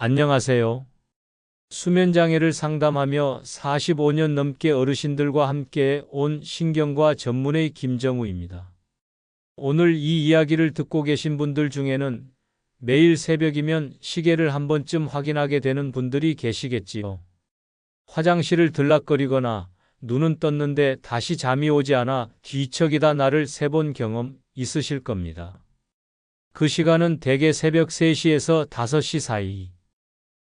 안녕하세요. 수면장애를 상담하며 45년 넘게 어르신들과 함께 온 신경과 전문의 김정우입니다. 오늘 이 이야기를 듣고 계신 분들 중에는 매일 새벽이면 시계를 한 번쯤 확인하게 되는 분들이 계시겠지요. 화장실을 들락거리거나 눈은 떴는데 다시 잠이 오지 않아 뒤척이다 나를 세본 경험 있으실 겁니다. 그 시간은 대개 새벽 3시에서 5시 사이.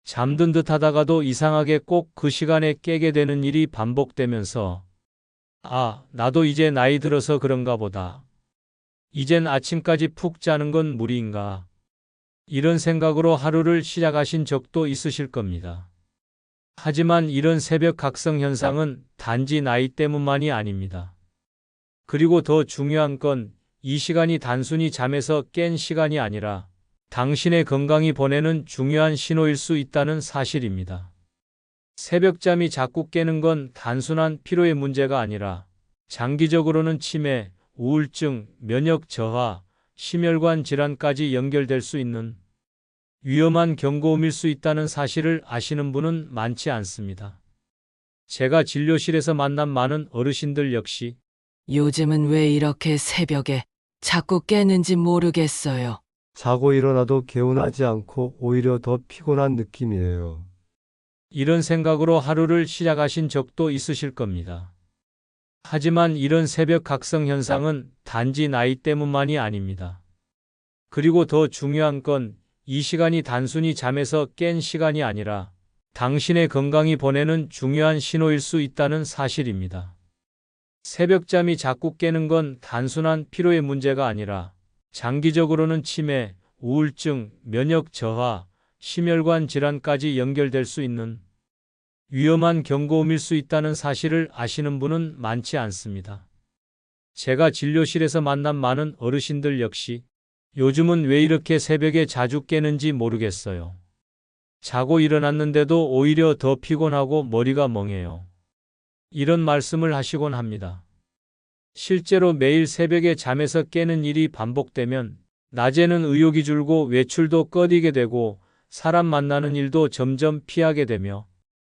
잠든 듯 하다가도 이상하게 꼭 그 시간에 깨게 되는 일이 반복되면서 아, 나도 이제 나이 들어서 그런가 보다. 이젠 아침까지 푹 자는 건 무리인가. 이런 생각으로 하루를 시작하신 적도 있으실 겁니다. 하지만 이런 새벽 각성 현상은 단지 나이 때문만이 아닙니다. 그리고 더 중요한 건 이 시간이 단순히 잠에서 깬 시간이 아니라 당신의 건강이 보내는 중요한 신호일 수 있다는 사실입니다. 새벽잠이 자꾸 깨는 건 단순한 피로의 문제가 아니라 장기적으로는 치매, 우울증, 면역 저하, 심혈관 질환까지 연결될 수 있는 위험한 경고음일 수 있다는 사실을 아시는 분은 많지 않습니다. 제가 진료실에서 만난 많은 어르신들 역시 요즘은 왜 이렇게 새벽에 자꾸 깨는지 모르겠어요. 자고 일어나도 개운하지 않고 오히려 더 피곤한 느낌이에요. 이런 생각으로 하루를 시작하신 적도 있으실 겁니다. 하지만 이런 새벽 각성 현상은 단지 나이 때문만이 아닙니다. 그리고 더 중요한 건 이 시간이 단순히 잠에서 깬 시간이 아니라 당신의 건강이 보내는 중요한 신호일 수 있다는 사실입니다. 새벽잠이 자꾸 깨는 건 단순한 피로의 문제가 아니라 장기적으로는 치매, 우울증, 면역 저하, 심혈관 질환까지 연결될 수 있는 위험한 경고음일 수 있다는 사실을 아시는 분은 많지 않습니다. 제가 진료실에서 만난 많은 어르신들 역시 요즘은 왜 이렇게 새벽에 자주 깨는지 모르겠어요. 자고 일어났는데도 오히려 더 피곤하고 머리가 멍해요. 이런 말씀을 하시곤 합니다. 실제로 매일 새벽에 잠에서 깨는 일이 반복되면 낮에는 의욕이 줄고 외출도 꺼리게 되고 사람 만나는 일도 점점 피하게 되며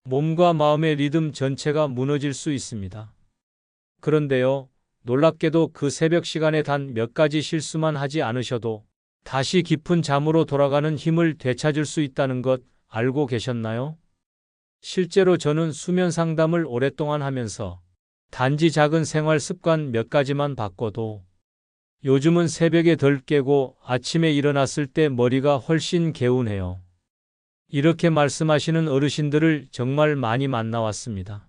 몸과 마음의 리듬 전체가 무너질 수 있습니다. 그런데요, 놀랍게도 그 새벽 시간에 단 몇 가지 실수만 하지 않으셔도 다시 깊은 잠으로 돌아가는 힘을 되찾을 수 있다는 것 알고 계셨나요? 실제로 저는 수면 상담을 오랫동안 하면서 단지 작은 생활 습관 몇 가지만 바꿔도 요즘은 새벽에 덜 깨고 아침에 일어났을 때 머리가 훨씬 개운해요. 이렇게 말씀하시는 어르신들을 정말 많이 만나왔습니다.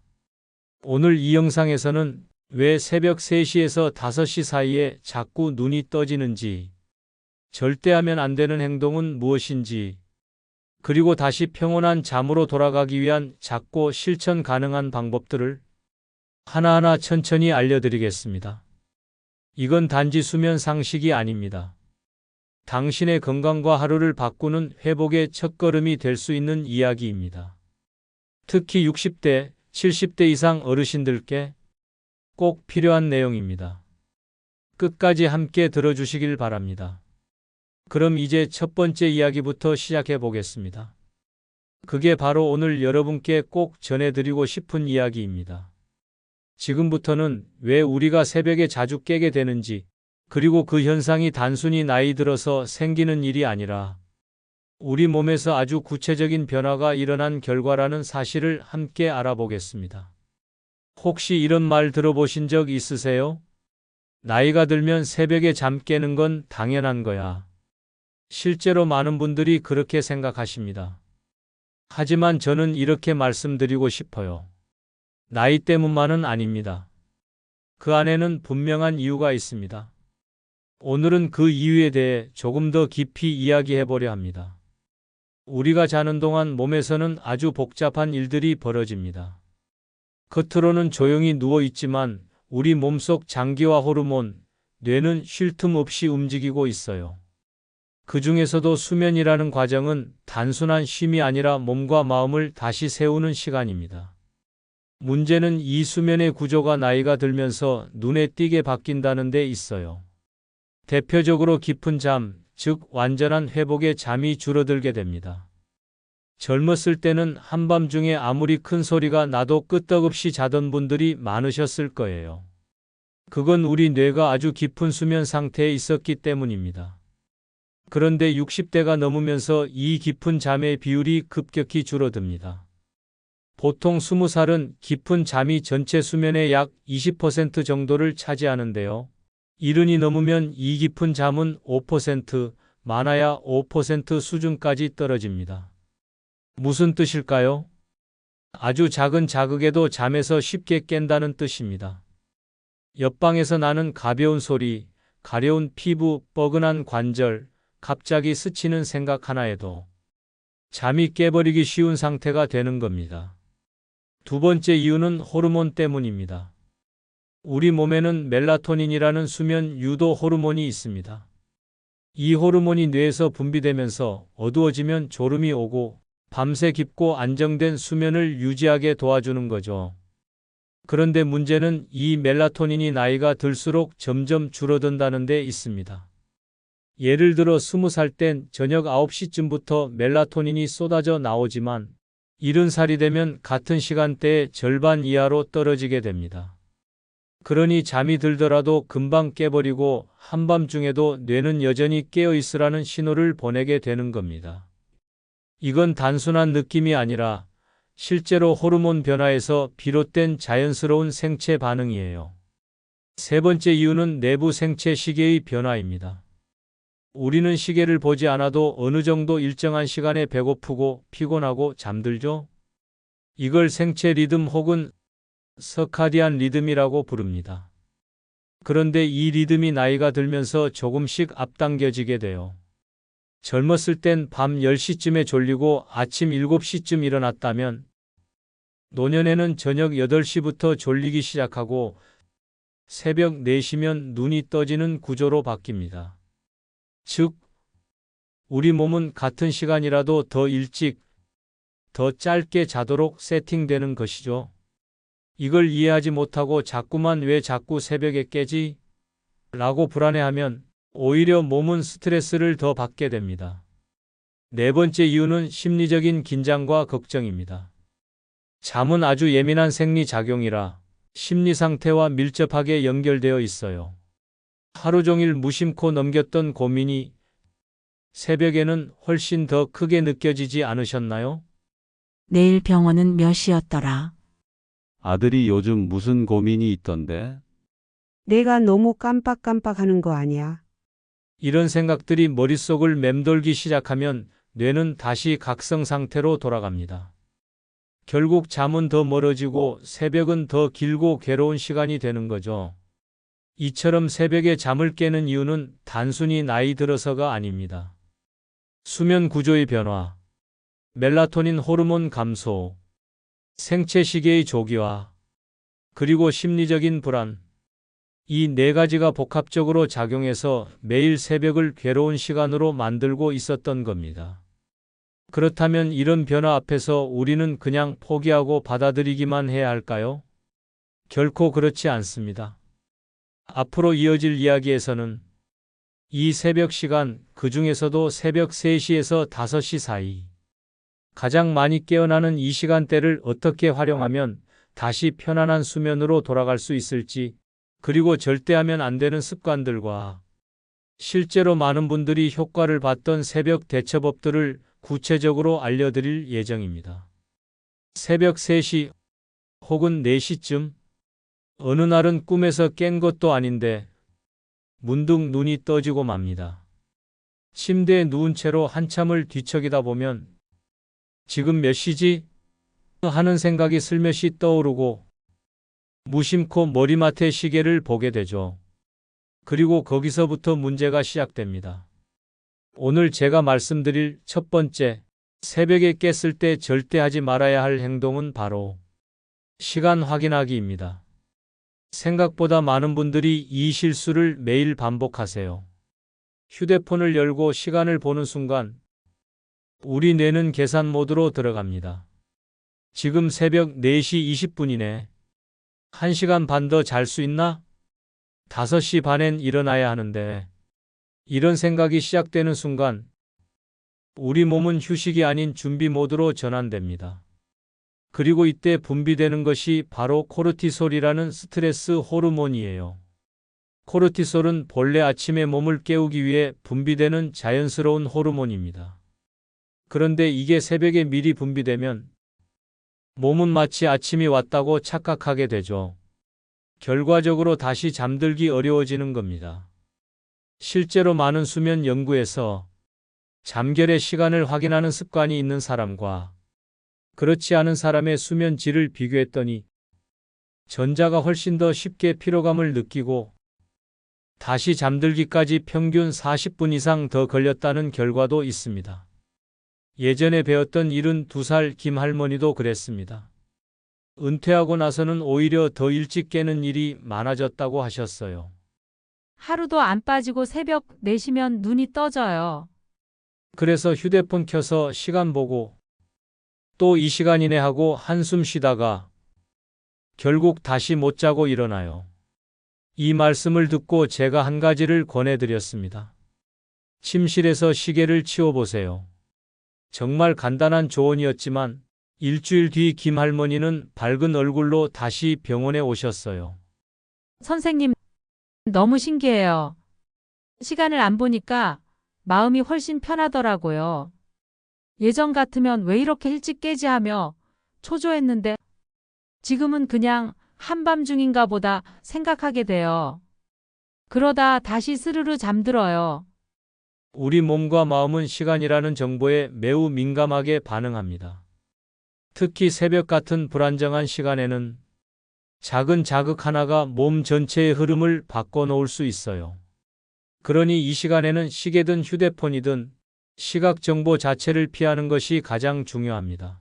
오늘 이 영상에서는 왜 새벽 3시에서 5시 사이에 자꾸 눈이 떠지는지, 절대 하면 안 되는 행동은 무엇인지, 그리고 다시 평온한 잠으로 돌아가기 위한 작고 실천 가능한 방법들을 하나하나 천천히 알려드리겠습니다. 이건 단지 수면 상식이 아닙니다. 당신의 건강과 하루를 바꾸는 회복의 첫걸음이 될 수 있는 이야기입니다. 특히 60대, 70대 이상 어르신들께 꼭 필요한 내용입니다. 끝까지 함께 들어주시길 바랍니다. 그럼 이제 첫 번째 이야기부터 시작해 보겠습니다. 그게 바로 오늘 여러분께 꼭 전해드리고 싶은 이야기입니다. 지금부터는 왜 우리가 새벽에 자주 깨게 되는지, 그리고 그 현상이 단순히 나이 들어서 생기는 일이 아니라 우리 몸에서 아주 구체적인 변화가 일어난 결과라는 사실을 함께 알아보겠습니다. 혹시 이런 말 들어보신 적 있으세요? 나이가 들면 새벽에 잠 깨는 건 당연한 거야. 실제로 많은 분들이 그렇게 생각하십니다. 하지만 저는 이렇게 말씀드리고 싶어요. 나이 때문만은 아닙니다. 그 안에는 분명한 이유가 있습니다. 오늘은 그 이유에 대해 조금 더 깊이 이야기해 보려 합니다. 우리가 자는 동안 몸에서는 아주 복잡한 일들이 벌어집니다. 겉으로는 조용히 누워 있지만 우리 몸속 장기와 호르몬, 뇌는 쉴 틈 없이 움직이고 있어요. 그 중에서도 수면이라는 과정은 단순한 쉼이 아니라 몸과 마음을 다시 세우는 시간입니다. 문제는 이 수면의 구조가 나이가 들면서 눈에 띄게 바뀐다는 데 있어요. 대표적으로 깊은 잠, 즉 완전한 회복의 잠이 줄어들게 됩니다. 젊었을 때는 한밤중에 아무리 큰 소리가 나도 끄떡없이 자던 분들이 많으셨을 거예요. 그건 우리 뇌가 아주 깊은 수면 상태에 있었기 때문입니다. 그런데 60대가 넘으면서 이 깊은 잠의 비율이 급격히 줄어듭니다. 보통 20살은 깊은 잠이 전체 수면의 약 20% 정도를 차지하는데요. 이른이 넘으면 이 깊은 잠은 5%, 많아야 5% 수준까지 떨어집니다. 무슨 뜻일까요? 아주 작은 자극에도 잠에서 쉽게 깬다는 뜻입니다. 옆방에서 나는 가벼운 소리, 가려운 피부, 뻐근한 관절, 갑자기 스치는 생각 하나에도 잠이 깨버리기 쉬운 상태가 되는 겁니다. 두 번째 이유는 호르몬 때문입니다. 우리 몸에는 멜라토닌이라는 수면 유도 호르몬이 있습니다. 이 호르몬이 뇌에서 분비되면서 어두워지면 졸음이 오고 밤새 깊고 안정된 수면을 유지하게 도와주는 거죠. 그런데 문제는 이 멜라토닌이 나이가 들수록 점점 줄어든다는 데 있습니다. 예를 들어 20살 땐 저녁 9시쯤부터 멜라토닌이 쏟아져 나오지만 70살이 되면 같은 시간대에 절반 이하로 떨어지게 됩니다. 그러니 잠이 들더라도 금방 깨버리고 한밤중에도 뇌는 여전히 깨어 있으라는 신호를 보내게 되는 겁니다. 이건 단순한 느낌이 아니라 실제로 호르몬 변화에서 비롯된 자연스러운 생체 반응이에요. 세 번째 이유는 내부 생체 시계의 변화입니다. 우리는 시계를 보지 않아도 어느 정도 일정한 시간에 배고프고 피곤하고 잠들죠? 이걸 생체 리듬 혹은 서카디안 리듬이라고 부릅니다. 그런데 이 리듬이 나이가 들면서 조금씩 앞당겨지게 돼요. 젊었을 땐 밤 10시쯤에 졸리고 아침 7시쯤 일어났다면 노년에는 저녁 8시부터 졸리기 시작하고 새벽 4시면 눈이 떠지는 구조로 바뀝니다. 즉, 우리 몸은 같은 시간이라도 더 일찍, 더 짧게 자도록 세팅되는 것이죠. 이걸 이해하지 못하고 자꾸만 왜 자꾸 새벽에 깨지? 라고 불안해하면 오히려 몸은 스트레스를 더 받게 됩니다. 네 번째 이유는 심리적인 긴장과 걱정입니다. 잠은 아주 예민한 생리 작용이라 심리 상태와 밀접하게 연결되어 있어요. 하루 종일 무심코 넘겼던 고민이 새벽에는 훨씬 더 크게 느껴지지 않으셨나요? 내일 병원은 몇 시였더라? 아들이 요즘 무슨 고민이 있던데? 내가 너무 깜빡깜빡하는 거 아니야? 이런 생각들이 머릿속을 맴돌기 시작하면 뇌는 다시 각성 상태로 돌아갑니다. 결국 잠은 더 멀어지고 새벽은 더 길고 괴로운 시간이 되는 거죠. 이처럼 새벽에 잠을 깨는 이유는 단순히 나이 들어서가 아닙니다. 수면 구조의 변화, 멜라토닌 호르몬 감소, 생체 시계의 조기화, 그리고 심리적인 불안. 이 네 가지가 복합적으로 작용해서 매일 새벽을 괴로운 시간으로 만들고 있었던 겁니다. 그렇다면 이런 변화 앞에서 우리는 그냥 포기하고 받아들이기만 해야 할까요? 결코 그렇지 않습니다. 앞으로 이어질 이야기에서는 이 새벽 시간, 그 중에서도 새벽 3시에서 5시 사이, 가장 많이 깨어나는 이 시간대를 어떻게 활용하면 다시 편안한 수면으로 돌아갈 수 있을지, 그리고 절대 하면 안 되는 습관들과 실제로 많은 분들이 효과를 봤던 새벽 대처법들을 구체적으로 알려드릴 예정입니다. 새벽 3시 혹은 4시쯤 어느 날은 꿈에서 깬 것도 아닌데 문득 눈이 떠지고 맙니다. 침대에 누운 채로 한참을 뒤척이다 보면 지금 몇 시지? 하는 생각이 슬며시 떠오르고 무심코 머리맡에 시계를 보게 되죠. 그리고 거기서부터 문제가 시작됩니다. 오늘 제가 말씀드릴 첫 번째, 새벽에 깼을 때 절대 하지 말아야 할 행동은 바로 시간 확인하기입니다. 생각보다 많은 분들이 이 실수를 매일 반복하세요. 휴대폰을 열고 시간을 보는 순간 우리 뇌는 계산 모드로 들어갑니다. 지금 새벽 4시 20분이네. 1시간 반 더 잘 수 있나? 5시 반엔 일어나야 하는데. 이런 생각이 시작되는 순간 우리 몸은 휴식이 아닌 준비 모드로 전환됩니다. 그리고 이때 분비되는 것이 바로 코르티솔이라는 스트레스 호르몬이에요. 코르티솔은 본래 아침에 몸을 깨우기 위해 분비되는 자연스러운 호르몬입니다. 그런데 이게 새벽에 미리 분비되면 몸은 마치 아침이 왔다고 착각하게 되죠. 결과적으로 다시 잠들기 어려워지는 겁니다. 실제로 많은 수면 연구에서 잠결의 시간을 확인하는 습관이 있는 사람과 그렇지 않은 사람의 수면 질을 비교했더니 전자가 훨씬 더 쉽게 피로감을 느끼고 다시 잠들기까지 평균 40분 이상 더 걸렸다는 결과도 있습니다. 예전에 배웠던 72살 김할머니도 그랬습니다. 은퇴하고 나서는 오히려 더 일찍 깨는 일이 많아졌다고 하셨어요. 하루도 안 빠지고 새벽 4시면 눈이 떠져요. 그래서 휴대폰 켜서 시간 보고 또 이 시간이네 하고 한숨 쉬다가 결국 다시 못 자고 일어나요. 이 말씀을 듣고 제가 한 가지를 권해드렸습니다. 침실에서 시계를 치워보세요. 정말 간단한 조언이었지만 일주일 뒤 김할머니는 밝은 얼굴로 다시 병원에 오셨어요. 선생님, 너무 신기해요. 시간을 안 보니까 마음이 훨씬 편하더라고요. 예전 같으면 왜 이렇게 일찍 깨지 하며 초조했는데 지금은 그냥 한밤중인가 보다 생각하게 돼요. 그러다 다시 스르르 잠들어요. 우리 몸과 마음은 시간이라는 정보에 매우 민감하게 반응합니다. 특히 새벽 같은 불안정한 시간에는 작은 자극 하나가 몸 전체의 흐름을 바꿔놓을 수 있어요. 그러니 이 시간에는 시계든 휴대폰이든 시각 정보 자체를 피하는 것이 가장 중요합니다.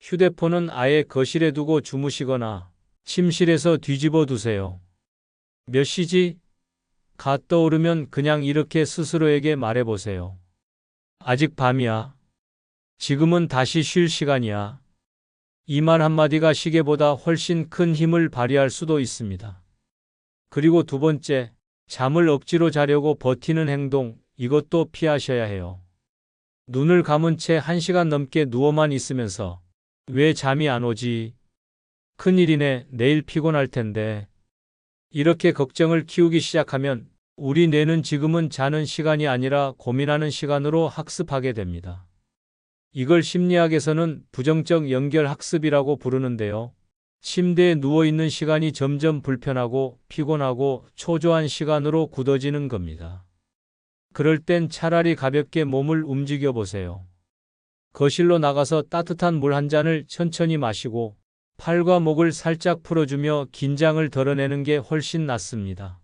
휴대폰은 아예 거실에 두고 주무시거나 침실에서 뒤집어 두세요. 몇 시지? 가 떠오르면 그냥 이렇게 스스로에게 말해보세요. 아직 밤이야. 지금은 다시 쉴 시간이야. 이 말 한마디가 시계보다 훨씬 큰 힘을 발휘할 수도 있습니다. 그리고 두 번째, 잠을 억지로 자려고 버티는 행동, 이것도 피하셔야 해요. 눈을 감은 채 한 시간 넘게 누워만 있으면서 왜 잠이 안 오지? 큰일이네, 내일 피곤할 텐데. 이렇게 걱정을 키우기 시작하면 우리 뇌는 지금은 자는 시간이 아니라 고민하는 시간으로 학습하게 됩니다. 이걸 심리학에서는 부정적 연결 학습이라고 부르는데요. 침대에 누워있는 시간이 점점 불편하고 피곤하고 초조한 시간으로 굳어지는 겁니다. 그럴 땐 차라리 가볍게 몸을 움직여 보세요. 거실로 나가서 따뜻한 물 한 잔을 천천히 마시고 팔과 목을 살짝 풀어주며 긴장을 덜어내는 게 훨씬 낫습니다.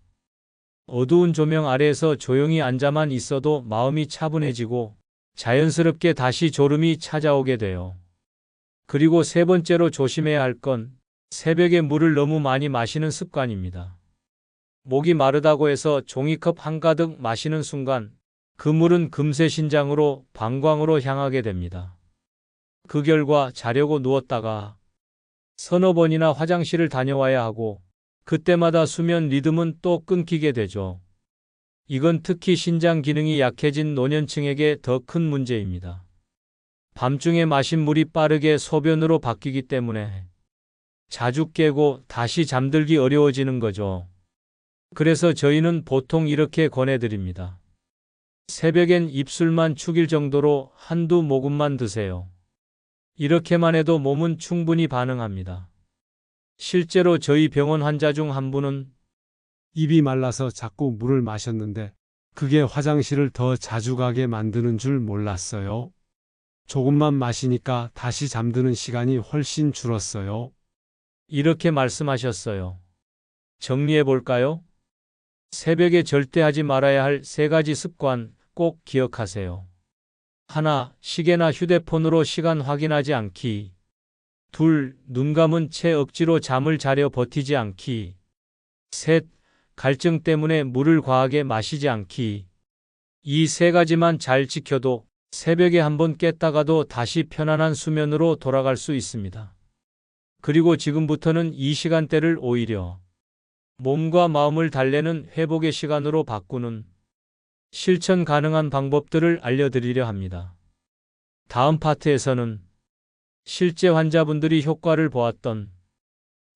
어두운 조명 아래에서 조용히 앉아만 있어도 마음이 차분해지고 자연스럽게 다시 졸음이 찾아오게 돼요. 그리고 세 번째로 조심해야 할 건 새벽에 물을 너무 많이 마시는 습관입니다. 목이 마르다고 해서 종이컵 한가득 마시는 순간 그 물은 금세 신장으로 방광으로 향하게 됩니다. 그 결과 자려고 누웠다가 서너 번이나 화장실을 다녀와야 하고 그때마다 수면 리듬은 또 끊기게 되죠. 이건 특히 신장 기능이 약해진 노년층에게 더 큰 문제입니다. 밤중에 마신 물이 빠르게 소변으로 바뀌기 때문에 자주 깨고 다시 잠들기 어려워지는 거죠. 그래서 저희는 보통 이렇게 권해드립니다. 새벽엔 입술만 축일 정도로 한두 모금만 드세요. 이렇게만 해도 몸은 충분히 반응합니다. 실제로 저희 병원 환자 중 한 분은 입이 말라서 자꾸 물을 마셨는데 그게 화장실을 더 자주 가게 만드는 줄 몰랐어요. 조금만 마시니까 다시 잠드는 시간이 훨씬 줄었어요. 이렇게 말씀하셨어요. 정리해 볼까요? 새벽에 절대 하지 말아야 할 세 가지 습관 꼭 기억하세요. 하나, 시계나 휴대폰으로 시간 확인하지 않기. 둘, 눈 감은 채 억지로 잠을 자려 버티지 않기. 셋, 갈증 때문에 물을 과하게 마시지 않기. 이 세 가지만 잘 지켜도 새벽에 한번 깼다가도 다시 편안한 수면으로 돌아갈 수 있습니다. 그리고 지금부터는 이 시간대를 오히려 몸과 마음을 달래는 회복의 시간으로 바꾸는 실천 가능한 방법들을 알려드리려 합니다. 다음 파트에서는 실제 환자분들이 효과를 보았던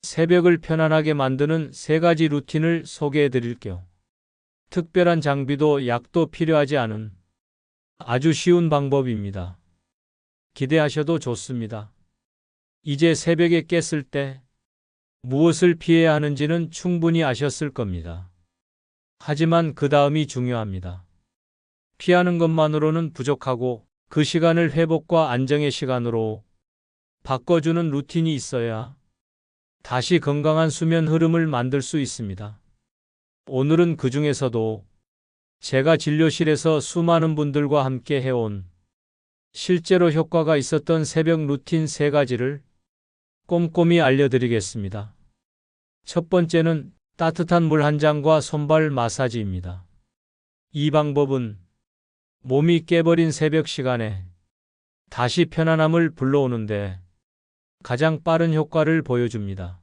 새벽을 편안하게 만드는 세 가지 루틴을 소개해 드릴게요. 특별한 장비도 약도 필요하지 않은 아주 쉬운 방법입니다. 기대하셔도 좋습니다. 이제 새벽에 깼을 때 무엇을 피해야 하는지는 충분히 아셨을 겁니다. 하지만 그 다음이 중요합니다. 피하는 것만으로는 부족하고 그 시간을 회복과 안정의 시간으로 바꿔주는 루틴이 있어야 다시 건강한 수면 흐름을 만들 수 있습니다. 오늘은 그 중에서도 제가 진료실에서 수많은 분들과 함께 해온 실제로 효과가 있었던 새벽 루틴 세 가지를 꼼꼼히 알려드리겠습니다. 첫 번째는 따뜻한 물 한 잔과 손발 마사지입니다. 이 방법은 몸이 깨버린 새벽 시간에 다시 편안함을 불러오는데 가장 빠른 효과를 보여줍니다.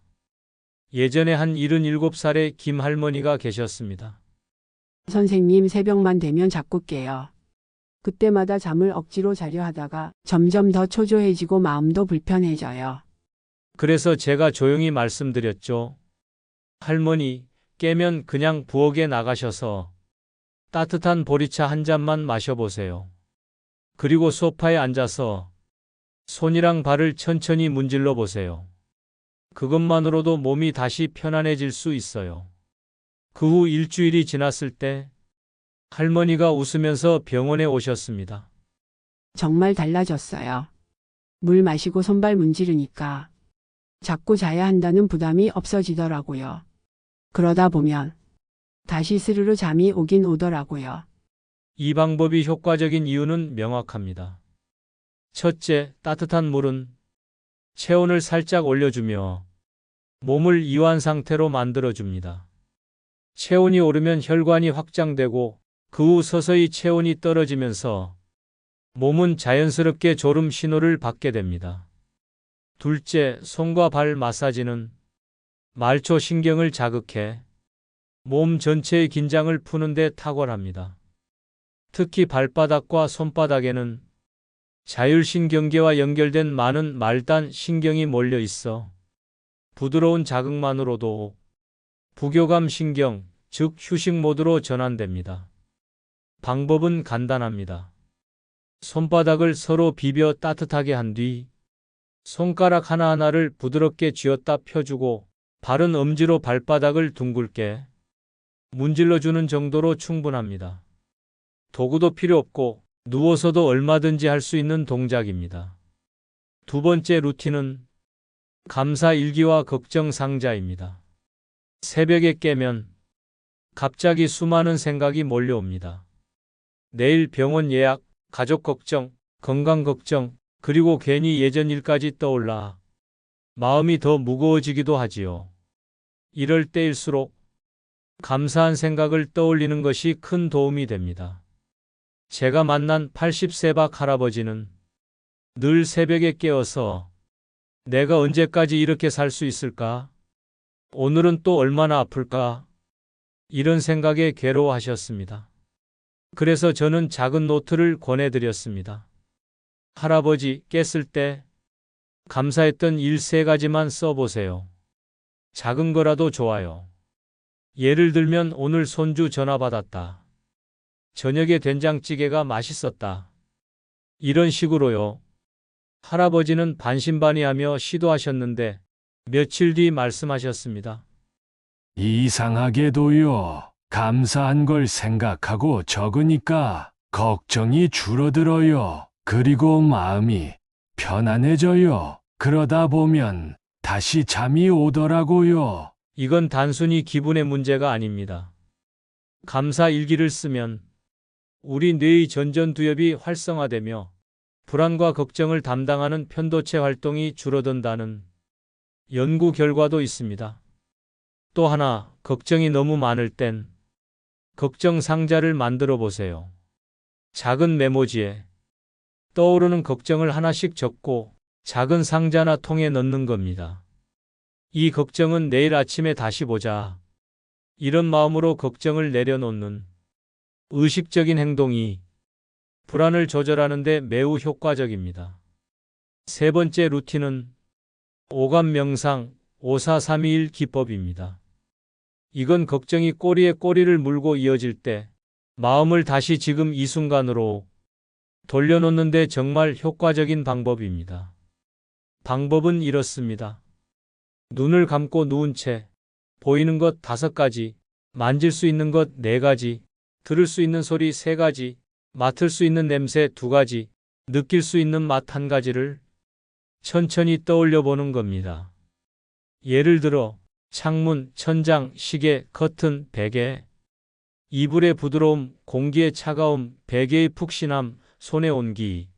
예전에 한 77살의 김 할머니가 계셨습니다. 선생님 새벽만 되면 자꾸 깨요. 그때마다 잠을 억지로 자려 하다가 점점 더 초조해지고 마음도 불편해져요. 그래서 제가 조용히 말씀드렸죠. 할머니, 깨면 그냥 부엌에 나가셔서 따뜻한 보리차 한 잔만 마셔보세요. 그리고 소파에 앉아서 손이랑 발을 천천히 문질러 보세요. 그것만으로도 몸이 다시 편안해질 수 있어요. 그 후 일주일이 지났을 때 할머니가 웃으면서 병원에 오셨습니다. 정말 달라졌어요. 물 마시고 손발 문지르니까 자꾸 자야 한다는 부담이 없어지더라고요. 그러다 보면 다시 스르르 잠이 오긴 오더라고요. 이 방법이 효과적인 이유는 명확합니다. 첫째, 따뜻한 물은 체온을 살짝 올려주며 몸을 이완 상태로 만들어줍니다. 체온이 오르면 혈관이 확장되고 그 후 서서히 체온이 떨어지면서 몸은 자연스럽게 졸음 신호를 받게 됩니다. 둘째, 손과 발 마사지는 말초 신경을 자극해 몸 전체의 긴장을 푸는데 탁월합니다. 특히 발바닥과 손바닥에는 자율신경계와 연결된 많은 말단 신경이 몰려 있어 부드러운 자극만으로도 부교감 신경, 즉 휴식 모드로 전환됩니다. 방법은 간단합니다. 손바닥을 서로 비벼 따뜻하게 한 뒤 손가락 하나하나를 부드럽게 쥐었다 펴주고 바른 엄지로 발바닥을 둥글게 문질러주는 정도로 충분합니다. 도구도 필요 없고 누워서도 얼마든지 할 수 있는 동작입니다. 두 번째 루틴은 감사 일기와 걱정 상자입니다. 새벽에 깨면 갑자기 수많은 생각이 몰려옵니다. 내일 병원 예약, 가족 걱정, 건강 걱정, 그리고 괜히 예전 일까지 떠올라 마음이 더 무거워지기도 하지요. 이럴 때일수록 감사한 생각을 떠올리는 것이 큰 도움이 됩니다. 제가 만난 80세 박 할아버지는 늘 새벽에 깨어서 내가 언제까지 이렇게 살 수 있을까? 오늘은 또 얼마나 아플까? 이런 생각에 괴로워하셨습니다. 그래서 저는 작은 노트를 권해드렸습니다. 할아버지 깼을 때 감사했던 일 세 가지만 써보세요. 작은 거라도 좋아요. 예를 들면 오늘 손주 전화 받았다. 저녁에 된장찌개가 맛있었다. 이런 식으로요. 할아버지는 반신반의하며 시도하셨는데 며칠 뒤 말씀하셨습니다. 이상하게도요. 감사한 걸 생각하고 적으니까 걱정이 줄어들어요. 그리고 마음이 편안해져요. 그러다 보면 다시 잠이 오더라고요. 이건 단순히 기분의 문제가 아닙니다. 감사 일기를 쓰면 우리 뇌의 전전두엽이 활성화되며 불안과 걱정을 담당하는 편도체 활동이 줄어든다는 연구 결과도 있습니다. 또 하나, 걱정이 너무 많을 땐 걱정 상자를 만들어 보세요. 작은 메모지에 떠오르는 걱정을 하나씩 적고 작은 상자나 통에 넣는 겁니다. 이 걱정은 내일 아침에 다시 보자. 이런 마음으로 걱정을 내려놓는 의식적인 행동이 불안을 조절하는 데 매우 효과적입니다. 세 번째 루틴은 오감 명상 54321 기법입니다. 이건 걱정이 꼬리에 꼬리를 물고 이어질 때 마음을 다시 지금 이 순간으로 돌려놓는데 정말 효과적인 방법입니다. 방법은 이렇습니다. 눈을 감고 누운 채 보이는 것 다섯 가지, 만질 수 있는 것 네 가지, 들을 수 있는 소리 세 가지, 맡을 수 있는 냄새 두 가지, 느낄 수 있는 맛 한 가지를 천천히 떠올려 보는 겁니다. 예를 들어 창문, 천장, 시계, 커튼, 베개, 이불의 부드러움, 공기의 차가움, 베개의 푹신함, 손의 온기,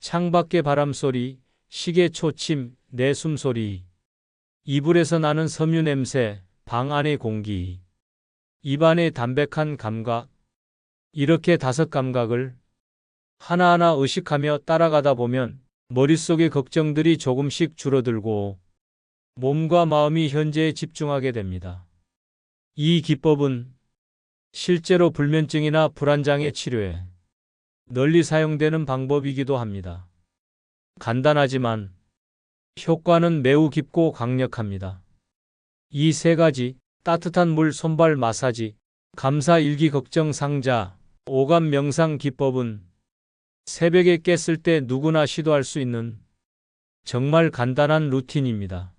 창밖의 바람소리, 시계 초침, 내 숨소리, 이불에서 나는 섬유 냄새, 방 안의 공기, 입안의 담백한 감각, 이렇게 다섯 감각을 하나하나 의식하며 따라가다 보면 머릿속의 걱정들이 조금씩 줄어들고 몸과 마음이 현재에 집중하게 됩니다. 이 기법은 실제로 불면증이나 불안장애 치료에 널리 사용되는 방법이기도 합니다. 간단하지만 효과는 매우 깊고 강력합니다. 이 세 가지 따뜻한 물 손발 마사지, 감사 일기 걱정 상자, 오감 명상 기법은 새벽에 깼을 때 누구나 시도할 수 있는 정말 간단한 루틴입니다.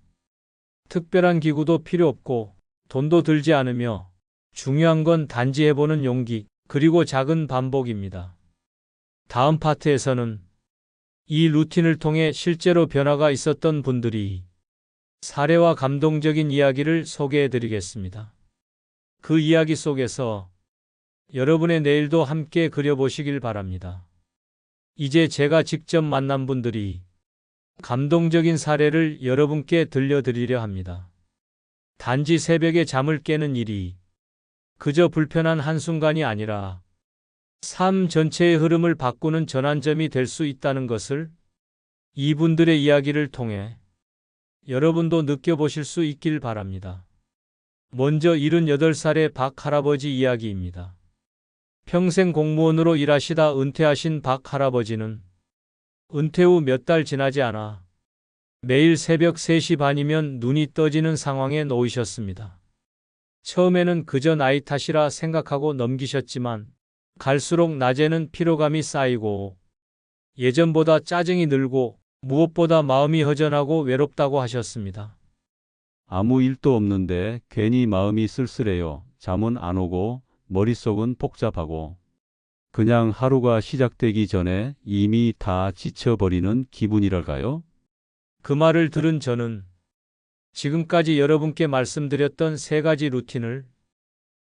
특별한 기구도 필요 없고 돈도 들지 않으며 중요한 건 단지 해보는 용기 그리고 작은 반복입니다. 다음 파트에서는 이 루틴을 통해 실제로 변화가 있었던 분들이 사례와 감동적인 이야기를 소개해 드리겠습니다. 그 이야기 속에서 여러분의 내일도 함께 그려보시길 바랍니다. 이제 제가 직접 만난 분들이 감동적인 사례를 여러분께 들려드리려 합니다. 단지 새벽에 잠을 깨는 일이 그저 불편한 한순간이 아니라 삶 전체의 흐름을 바꾸는 전환점이 될 수 있다는 것을 이분들의 이야기를 통해 여러분도 느껴보실 수 있길 바랍니다. 먼저 78살의 박 할아버지 이야기입니다. 평생 공무원으로 일하시다 은퇴하신 박 할아버지는 은퇴 후 몇 달 지나지 않아 매일 새벽 3시 반이면 눈이 떠지는 상황에 놓이셨습니다. 처음에는 그저 나이 탓이라 생각하고 넘기셨지만 갈수록 낮에는 피로감이 쌓이고 예전보다 짜증이 늘고 무엇보다 마음이 허전하고 외롭다고 하셨습니다. 아무 일도 없는데 괜히 마음이 쓸쓸해요. 잠은 안 오고 머릿속은 복잡하고 그냥 하루가 시작되기 전에 이미 다 지쳐버리는 기분이랄까요? 그 말을 들은 저는 지금까지 여러분께 말씀드렸던 세 가지 루틴을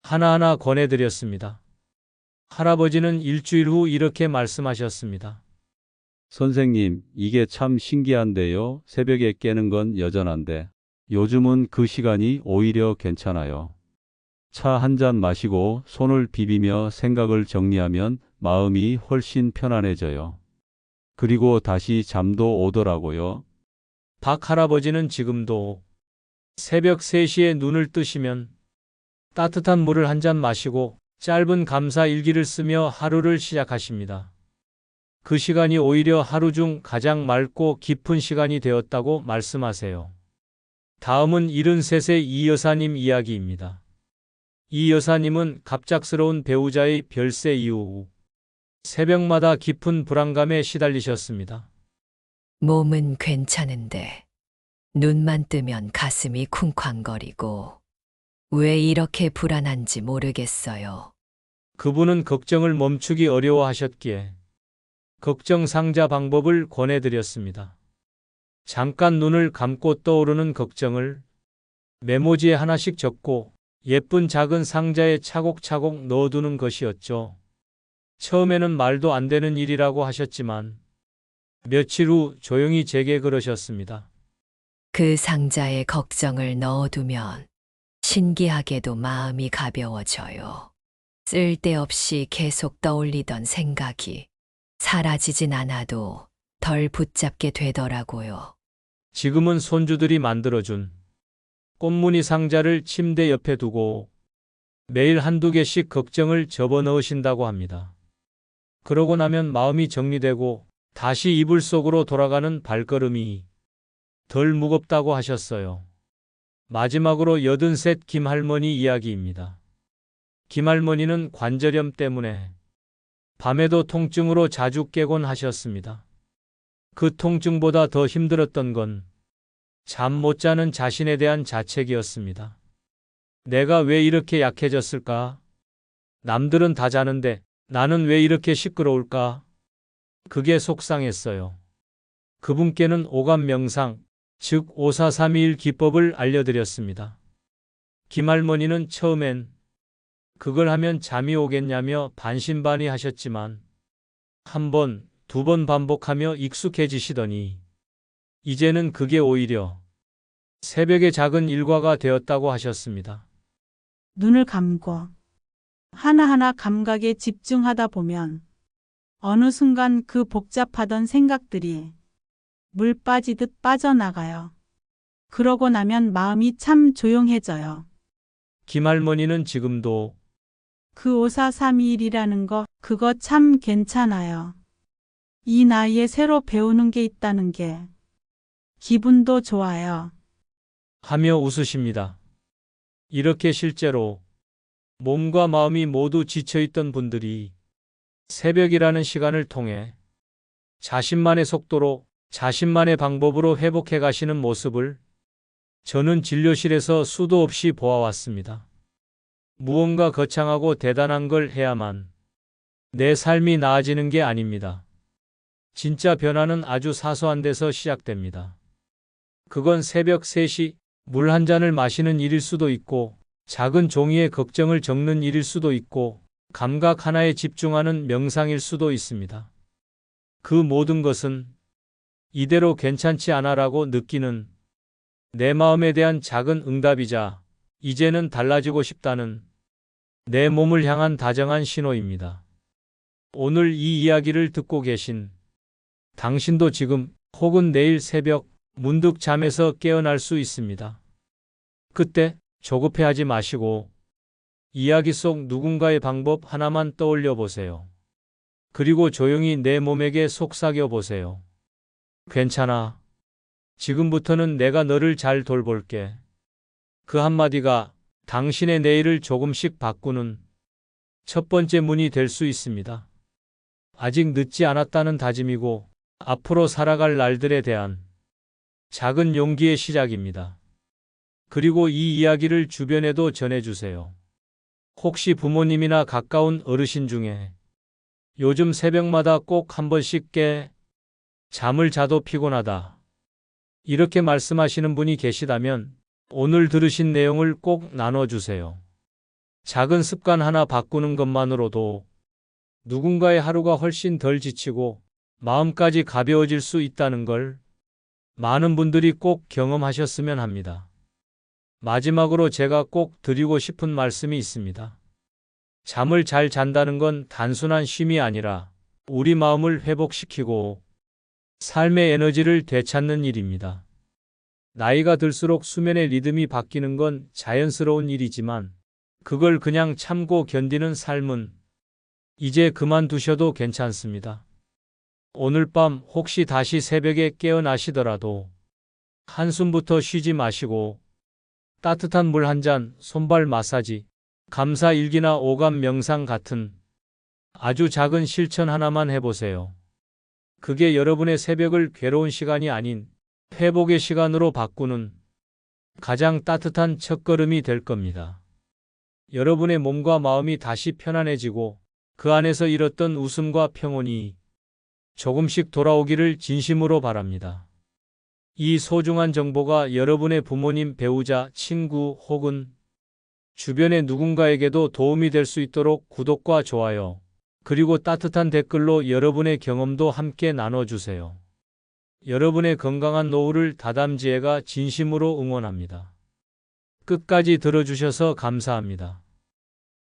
하나하나 권해드렸습니다. 할아버지는 일주일 후 이렇게 말씀하셨습니다. 선생님, 이게 참 신기한데요. 새벽에 깨는 건 여전한데 요즘은 그 시간이 오히려 괜찮아요. 차 한 잔 마시고 손을 비비며 생각을 정리하면 마음이 훨씬 편안해져요. 그리고 다시 잠도 오더라고요. 박 할아버지는 지금도 새벽 3시에 눈을 뜨시면 따뜻한 물을 한 잔 마시고 짧은 감사 일기를 쓰며 하루를 시작하십니다. 그 시간이 오히려 하루 중 가장 맑고 깊은 시간이 되었다고 말씀하세요. 다음은 73세 이 여사님 이야기입니다. 이 여사님은 갑작스러운 배우자의 별세 이후 새벽마다 깊은 불안감에 시달리셨습니다. 몸은 괜찮은데 눈만 뜨면 가슴이 쿵쾅거리고 왜 이렇게 불안한지 모르겠어요. 그분은 걱정을 멈추기 어려워하셨기에 걱정 상자 방법을 권해드렸습니다. 잠깐 눈을 감고 떠오르는 걱정을 메모지에 하나씩 적고 예쁜 작은 상자에 차곡차곡 넣어두는 것이었죠. 처음에는 말도 안 되는 일이라고 하셨지만 며칠 후 조용히 제게 그러셨습니다. 그 상자에 걱정을 넣어두면 신기하게도 마음이 가벼워져요. 쓸데없이 계속 떠올리던 생각이 사라지진 않아도 덜 붙잡게 되더라고요. 지금은 손주들이 만들어준 꽃무늬 상자를 침대 옆에 두고 매일 한두 개씩 걱정을 접어 넣으신다고 합니다. 그러고 나면 마음이 정리되고 다시 이불 속으로 돌아가는 발걸음이 덜 무겁다고 하셨어요. 마지막으로 여든셋 김할머니 이야기입니다. 김할머니는 관절염 때문에 밤에도 통증으로 자주 깨곤 하셨습니다. 그 통증보다 더 힘들었던 건 잠 못 자는 자신에 대한 자책이었습니다. 내가 왜 이렇게 약해졌을까? 남들은 다 자는데 나는 왜 이렇게 시끄러울까? 그게 속상했어요. 그분께는 오감 명상, 즉 오사삼이일 기법을 알려드렸습니다. 김할머니는 처음엔 그걸 하면 잠이 오겠냐며 반신반의 하셨지만 한 번, 두 번 반복하며 익숙해지시더니 이제는 그게 오히려 새벽의 작은 일과가 되었다고 하셨습니다. 눈을 감고 하나하나 감각에 집중하다 보면 어느 순간 그 복잡하던 생각들이 물 빠지듯 빠져나가요. 그러고 나면 마음이 참 조용해져요. 김할머니는 지금도 그 오사삼이일이라는 거 그거 참 괜찮아요. 이 나이에 새로 배우는 게 있다는 게 기분도 좋아요. 하며 웃으십니다. 이렇게 실제로 몸과 마음이 모두 지쳐있던 분들이 새벽이라는 시간을 통해 자신만의 속도로 자신만의 방법으로 회복해 가시는 모습을 저는 진료실에서 수도 없이 보아왔습니다. 무언가 거창하고 대단한 걸 해야만 내 삶이 나아지는 게 아닙니다. 진짜 변화는 아주 사소한 데서 시작됩니다. 그건 새벽 3시 물 한 잔을 마시는 일일 수도 있고 작은 종이에 걱정을 적는 일일 수도 있고 감각 하나에 집중하는 명상일 수도 있습니다. 그 모든 것은 이대로 괜찮지 않아라고 느끼는 내 마음에 대한 작은 응답이자 이제는 달라지고 싶다는 내 몸을 향한 다정한 신호입니다. 오늘 이 이야기를 듣고 계신 당신도 지금 혹은 내일 새벽 문득 잠에서 깨어날 수 있습니다. 그때 조급해하지 마시고 이야기 속 누군가의 방법 하나만 떠올려 보세요. 그리고 조용히 내 몸에게 속삭여 보세요. 괜찮아. 지금부터는 내가 너를 잘 돌볼게. 그 한마디가 당신의 내일을 조금씩 바꾸는 첫 번째 문이 될 수 있습니다. 아직 늦지 않았다는 다짐이고 앞으로 살아갈 날들에 대한 작은 용기의 시작입니다. 그리고 이 이야기를 주변에도 전해주세요. 혹시 부모님이나 가까운 어르신 중에 요즘 새벽마다 꼭 한 번씩 깨 잠을 자도 피곤하다. 이렇게 말씀하시는 분이 계시다면 오늘 들으신 내용을 꼭 나눠주세요. 작은 습관 하나 바꾸는 것만으로도 누군가의 하루가 훨씬 덜 지치고 마음까지 가벼워질 수 있다는 걸 많은 분들이 꼭 경험하셨으면 합니다. 마지막으로 제가 꼭 드리고 싶은 말씀이 있습니다. 잠을 잘 잔다는 건 단순한 쉼이 아니라 우리 마음을 회복시키고 삶의 에너지를 되찾는 일입니다. 나이가 들수록 수면의 리듬이 바뀌는 건 자연스러운 일이지만 그걸 그냥 참고 견디는 삶은 이제 그만두셔도 괜찮습니다. 오늘 밤 혹시 다시 새벽에 깨어나시더라도 한숨부터 쉬지 마시고 따뜻한 물 한 잔, 손발 마사지, 감사 일기나 오감 명상 같은 아주 작은 실천 하나만 해보세요. 그게 여러분의 새벽을 괴로운 시간이 아닌 회복의 시간으로 바꾸는 가장 따뜻한 첫걸음이 될 겁니다. 여러분의 몸과 마음이 다시 편안해지고 그 안에서 잃었던 웃음과 평온이 조금씩 돌아오기를 진심으로 바랍니다. 이 소중한 정보가 여러분의 부모님, 배우자, 친구 혹은 주변의 누군가에게도 도움이 될 수 있도록 구독과 좋아요, 그리고 따뜻한 댓글로 여러분의 경험도 함께 나눠주세요. 여러분의 건강한 노후를 다담지혜가 진심으로 응원합니다. 끝까지 들어주셔서 감사합니다.